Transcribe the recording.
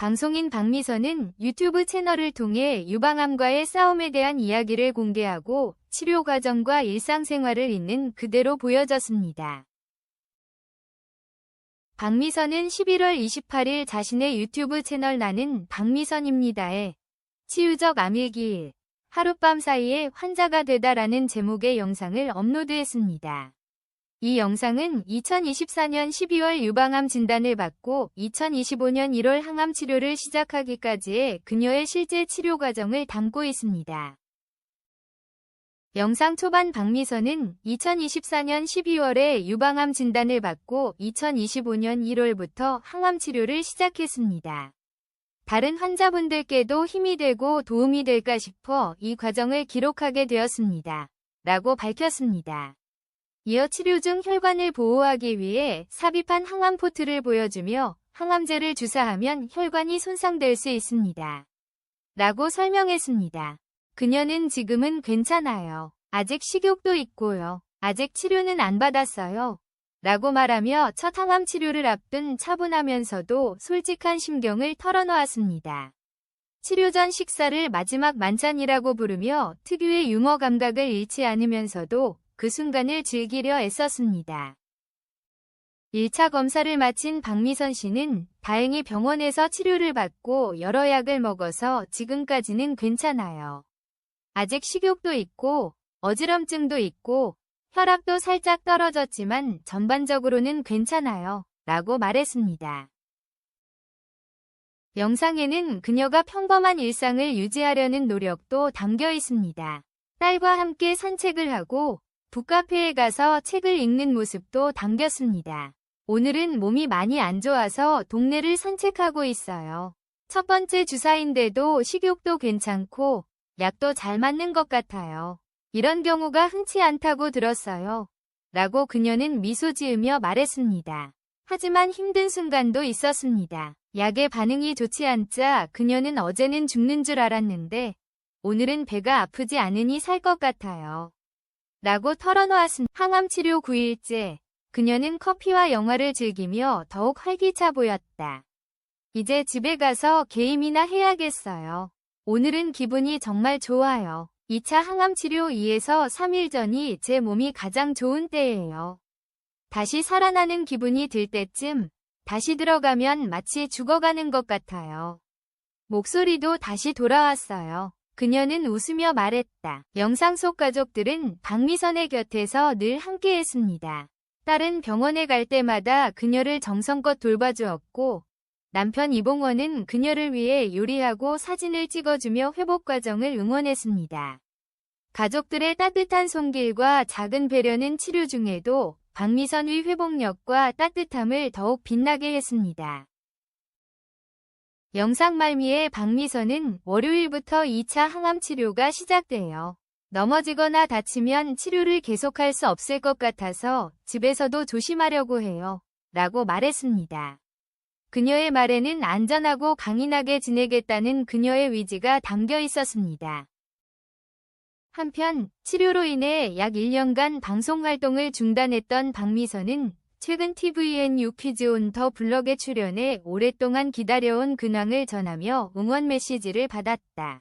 방송인 박미선은 유튜브 채널을 통해 유방암과의 싸움에 대한 이야기를 공개하고 치료 과정과 일상생활을 있는 그대로 보여졌습니다. 박미선은 11월 28일 자신의 유튜브 채널 나는 박미선입니다에 치유적 암일기일 하룻밤 사이에 환자가 되다라는 제목의 영상을 업로드했습니다. 이 영상은 2024년 12월 유방암 진단을 받고 2025년 1월 항암 치료를 시작하기까지의 그녀의 실제 치료 과정을 담고 있습니다. 영상 초반 박미선은 2024년 12월에 유방암 진단을 받고 2025년 1월부터 항암 치료를 시작했습니다. 다른 환자분들께도 힘이 되고 도움이 될까 싶어 이 과정을 기록하게 되었습니다. 라고 밝혔습니다. 이어 치료 중 혈관을 보호하기 위해 삽입한 항암 포트를 보여주며 항암제를 주사하면 혈관이 손상될 수 있습니다. 라고 설명했습니다. 그녀는 지금은 괜찮아요. 아직 식욕도 있고요. 아직 치료는 안 받았어요. 라고 말하며 첫 항암 치료를 앞둔 차분하면서도 솔직한 심경을 털어놓았습니다. 치료 전 식사를 마지막 만찬이라고 부르며 특유의 유머 감각을 잃지 않으면서도 그 순간을 즐기려 애썼습니다. 1차 검사를 마친 박미선 씨는 다행히 병원에서 치료를 받고 여러 약을 먹어서 지금까지는 괜찮아요. 아직 식욕도 있고 어지럼증도 있고 혈압도 살짝 떨어졌지만 전반적으로는 괜찮아요. 라고 말했습니다. 영상에는 그녀가 평범한 일상을 유지하려는 노력도 담겨 있습니다. 딸과 함께 산책을 하고 북카페에 가서 책을 읽는 모습도 담겼습니다. 오늘은 몸이 많이 안 좋아서 동네를 산책하고 있어요. 첫 번째 주사인데도 식욕도 괜찮고 약도 잘 맞는 것 같아요. 이런 경우가 흔치 않다고 들었어요. 라고 그녀는 미소 지으며 말했습니다. 하지만 힘든 순간도 있었습니다. 약의 반응이 좋지 않자 그녀는 어제는 죽는 줄 알았는데 오늘은 배가 아프지 않으니 살 것 같아요. 라고 털어놓았습니다. 항암 치료 9일째. 그녀는 커피와 영화를 즐기며 더욱 활기차 보였다. 이제 집에 가서 게임이나 해야겠어요. 오늘은 기분이 정말 좋아요. 2차 항암 치료 2에서 3일 전이 제 몸이 가장 좋은 때예요. 다시 살아나는 기분이 들 때쯤 다시 들어가면 마치 죽어가는 것 같아요. 목소리도 다시 돌아왔어요. 그녀는 웃으며 말했다. 영상 속 가족들은 박미선의 곁에서 늘 함께했습니다. 딸은 병원에 갈 때마다 그녀를 정성껏 돌봐주었고 남편 이봉원은 그녀를 위해 요리하고 사진을 찍어주며 회복 과정을 응원했습니다. 가족들의 따뜻한 손길과 작은 배려는 치료 중에도 박미선의 회복력과 따뜻함을 더욱 빛나게 했습니다. 영상 말미에 박미선은 월요일부터 2차 항암 치료가 시작돼요. 넘어지거나 다치면 치료를 계속할 수 없을 것 같아서 집에서도 조심하려고 해요. 라고 말했습니다. 그녀의 말에는 안전하고 강인하게 지내겠다는 그녀의 의지가 담겨 있었습니다. 한편 치료로 인해 약 1년간 방송 활동을 중단했던 박미선은 최근 TVN 유퀴즈 온 더 블럭에 출연해 오랫동안 기다려온 근황을 전하며 응원 메시지를 받았다.